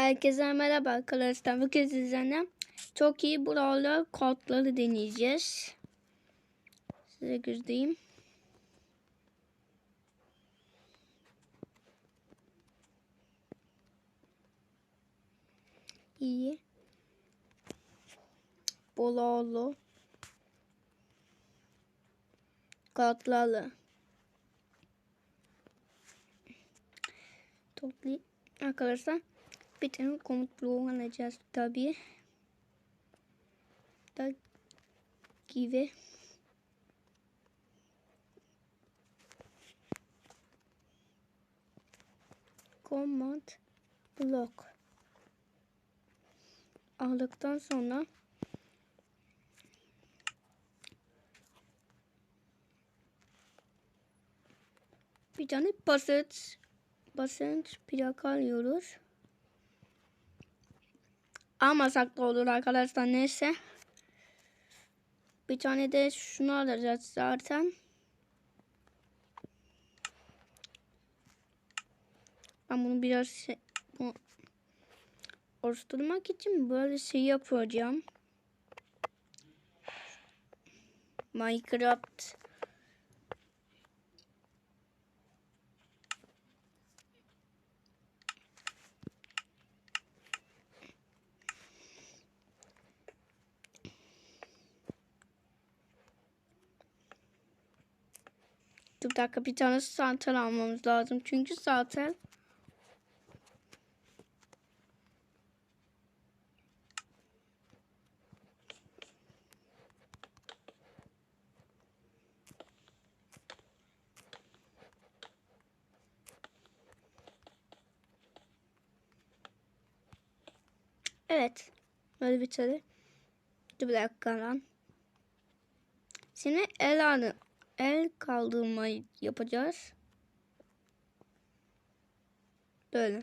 Herkese merhaba arkadaşlar. Bugün sizlerle çok iyi brawler kodları deneyeceğiz. Size göstereyim. İyi. Brawler kodları. Toplayayım arkadaşlar. Bir tane komut bloğu alacağız tabi. Da gibi. Command blok aldıktan sonra bir tane basit basit plaka alıyoruz. Almasak da olur arkadaşlar neyse. Bir tane de şunu alacağız zaten. Ben bunu biraz şey, bu, oluşturmak için böyle şey yapacağım. Minecraft Dur bir dakika bir tane santal almamız lazım. Çünkü zaten Evet. Böyle bir tane. Dur bir dakika lan. Şimdi el el kaldırma yapacağız. Böyle.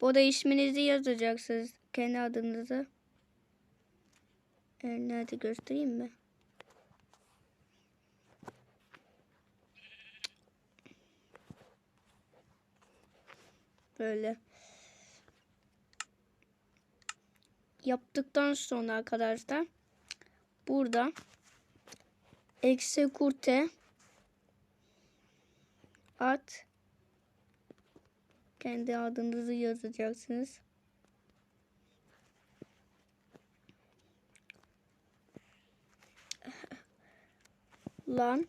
Burada isminizi yazacaksınız. Kendi adınızı. El nerede göstereyim mi? Böyle. Yaptıktan sonra arkadaşlar burada execute at. Kendi adınızı yazacaksınız. Lan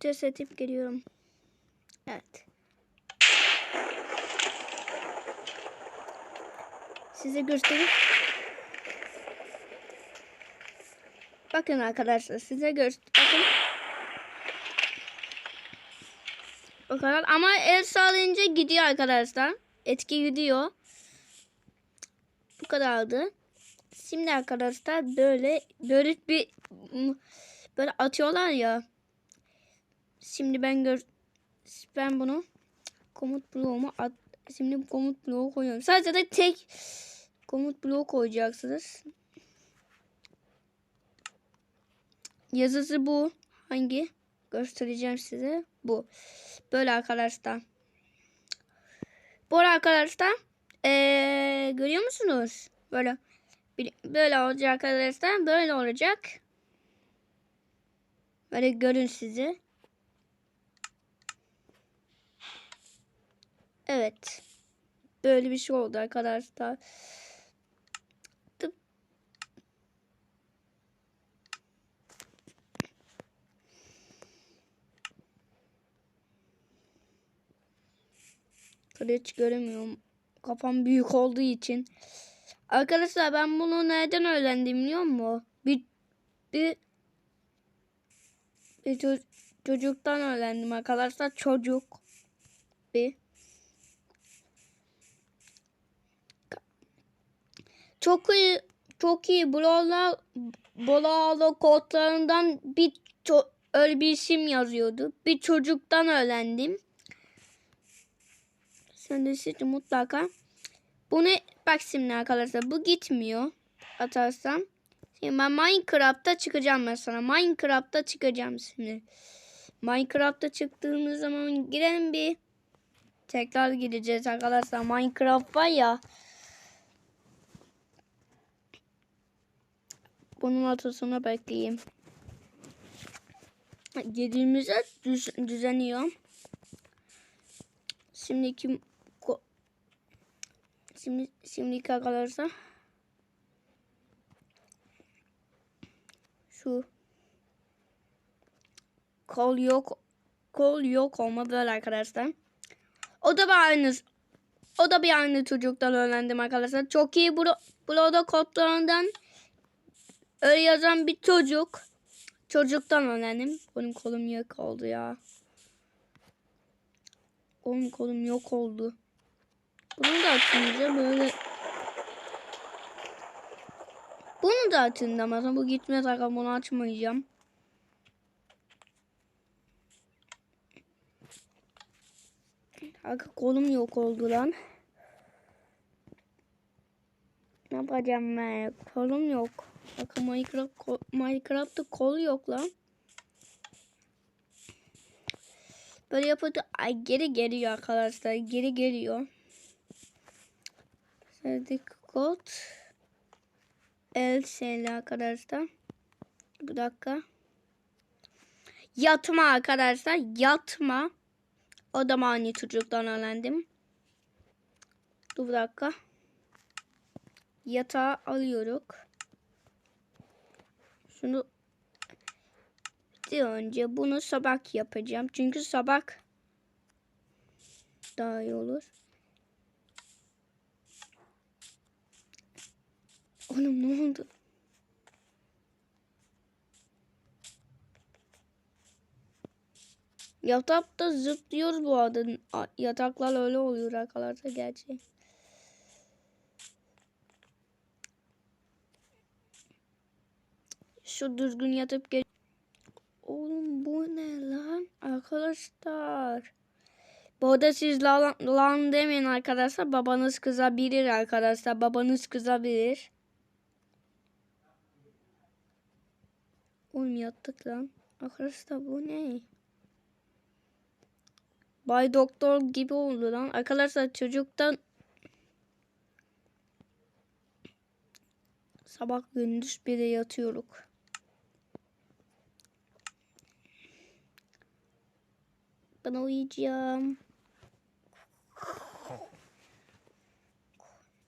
Test edip geliyorum. Evet. Size göstereyim. Bakın arkadaşlar size göster. Bakın. O kadar ama el sağlayınca gidiyor arkadaşlar. Etki gidiyor. Bu kadardı. Şimdi arkadaşlar böyle böyle bir böyle atıyorlar ya. Şimdi ben gör ben bunu komut bloğuma at şimdi komut bloğu koyuyorum. Sadece de tek komut bloğu koyacaksınız. Yazısı bu. Hangi? Göstereceğim size. Bu. Böyle arkadaşlar. Bu arkadaşlar ee, görüyor musunuz? Böyle böyle olacak arkadaşlar. Böyle olacak. Böyle görün sizi. Evet. Böyle bir şey oldu arkadaşlar. Tıp. Hiç göremiyorum. Kafam büyük olduğu için. Arkadaşlar ben bunu nereden öğrendim biliyor musun? Bir bir bir ço çocuktan öğrendim arkadaşlar. Çocuk bir çok iyi çok iyi Brawler Brawler kodlarından bir öyle bir isim yazıyordu. Bir çocuktan öğrendim. Şimdi siz mutlaka bunu bak şimdi arkadaşlar bu gitmiyor atarsam. Şimdi ben Minecraft'ta çıkacağım mesela. Minecraft'ta çıkacağım şimdi. Minecraft'ta çıktığımız zaman girelim bir. Tekrar gideceğiz arkadaşlar. Minecraft var ya. Bunun atısını bekleyeyim. Girdiğimizde düz, düzeniyor. Şimdiki ko- şimdi şimdiki arkadaşlar şu kol yok kol yok olma böyle arkadaşlar. O da bir aynı o da bir aynı çocuktan öğrendim arkadaşlar. Çok iyi bro, burada kodlarından öyle yazan bir çocuk. Çocuktan öğrendim. Benim kolum yok oldu ya. Oğlum kolum yok oldu. Bunu da atınca böyle bunu da atın ama bu gitmez arkadaşlar bunu açmayacağım. Arka kolum yok oldu lan. Ne yapacağım ben? Kolum yok. Bakın Minecraft, Minecraft'ta kol yok lan. Böyle yapınca ay geri geliyor arkadaşlar. Geri geliyor. Sevdik kod. El şeyle arkadaşlar. Bir dakika. Yatma arkadaşlar. Yatma. O da mani çocuktan öğrendim. Dur bir dakika. Yatağı alıyoruz. Şunu bir önce bunu sabah yapacağım. Çünkü sabah daha iyi olur. Oğlum ne oldu? Yatakta zıplıyoruz bu arada. Yataklar öyle oluyor arkadaşlar gerçi. Şu düzgün yatıp gel. Oğlum bu ne lan? Arkadaşlar. Bu arada siz lan, lan demeyin arkadaşlar. Babanız kızabilir arkadaşlar. Babanız kızabilir. Oğlum yattık lan. Arkadaşlar bu ne? Bay Doktor gibi oldu lan. Arkadaşlar çocuktan sabah gündüz bir de yatıyoruz. Ben uyuyacağım.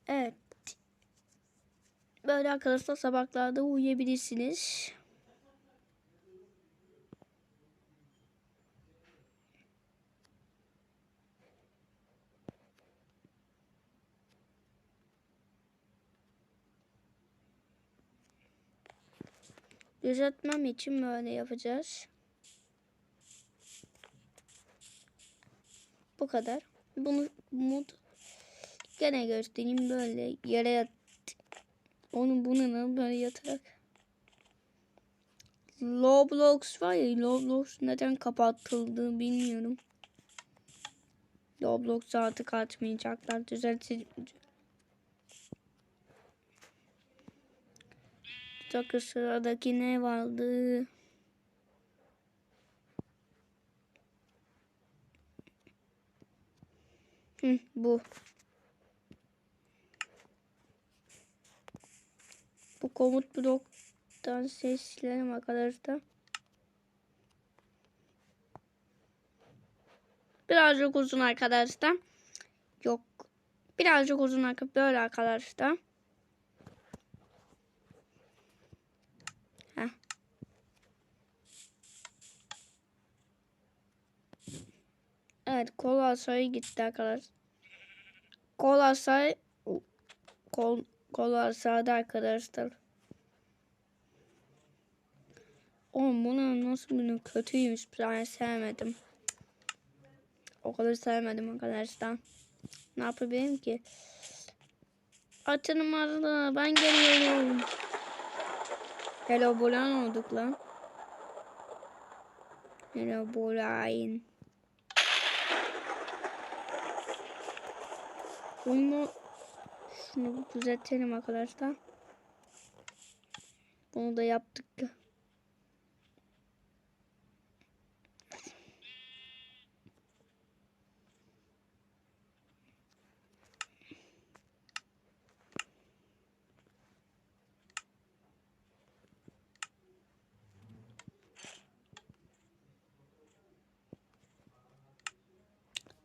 Evet. Böyle arkadaşlar sabahlarda uyuyabilirsiniz. Düzeltmem için böyle yapacağız. Bu kadar. Bunu mod gene göstereyim böyle yere yat. Onu bununla böyle yatarak. Roblox var ya Roblox neden kapattıldı bilmiyorum. Roblox artık açmayacaklar. Düzeltici. Takı sıradaki ne vardı? Hı, bu. Bu komut bloktan seslerim arkadaşlar. Birazcık uzun arkadaşlar. Yok. Birazcık uzun arkadaşlar. Böyle arkadaşlar. Evet kol sayı gitti arkadaşlar. Sayı kol asaydı arkadaşlar. Oğlum bunu nasıl bunu kötüymüş ben sevmedim. O kadar sevmedim arkadaşlar. Ne yapabilirim ki? Atın arada ben geliyorum. Hello Bulan olduk lan. Hello Bulan. Oyunu şunu düzeltelim arkadaşlar. Bunu da yaptık.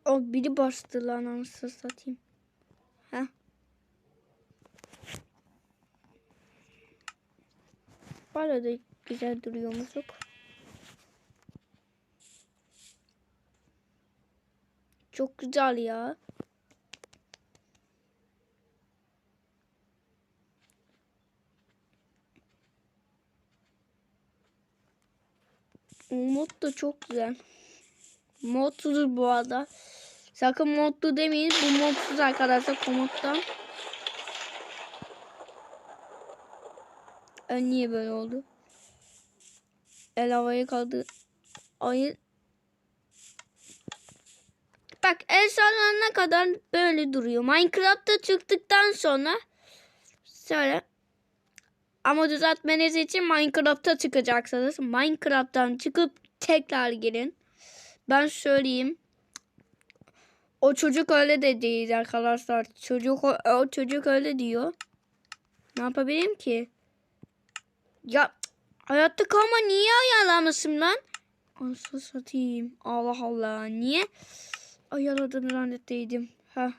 O biri bastı lan anasını satayım. Heh. Bana da güzel duruyor musluk. Çok güzel ya. Mod da çok güzel. Modsuz bu arada. Sakın modlu demeyin. Bu modsuz arkadaşlar komuttan. E, niye böyle oldu? El havaya kaldı. Ayı. Bak el sallanana kadar böyle duruyor. Minecraft'ta çıktıktan sonra söyle. Ama düzeltmeniz için Minecraft'ta çıkacaksınız. Minecraft'tan çıkıp tekrar girin. Ben söyleyeyim. O çocuk öyle de değil arkadaşlar. Çocuk o, o çocuk öyle diyor. Ne yapabilirim ki? Ya hayatta kalma niye ayarlamışım lan? Anasını satayım. Allah Allah. Niye? Ayarladığını zannetteydim. Ha.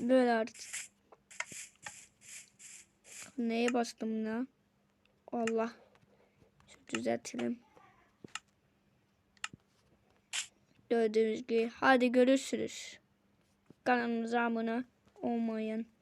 Böyle artık. Neye bastım lan? Allah. Şu düzeltelim. Gördüğünüz gibi. Hadi görüşürüz. Kanalımıza abone olmayın.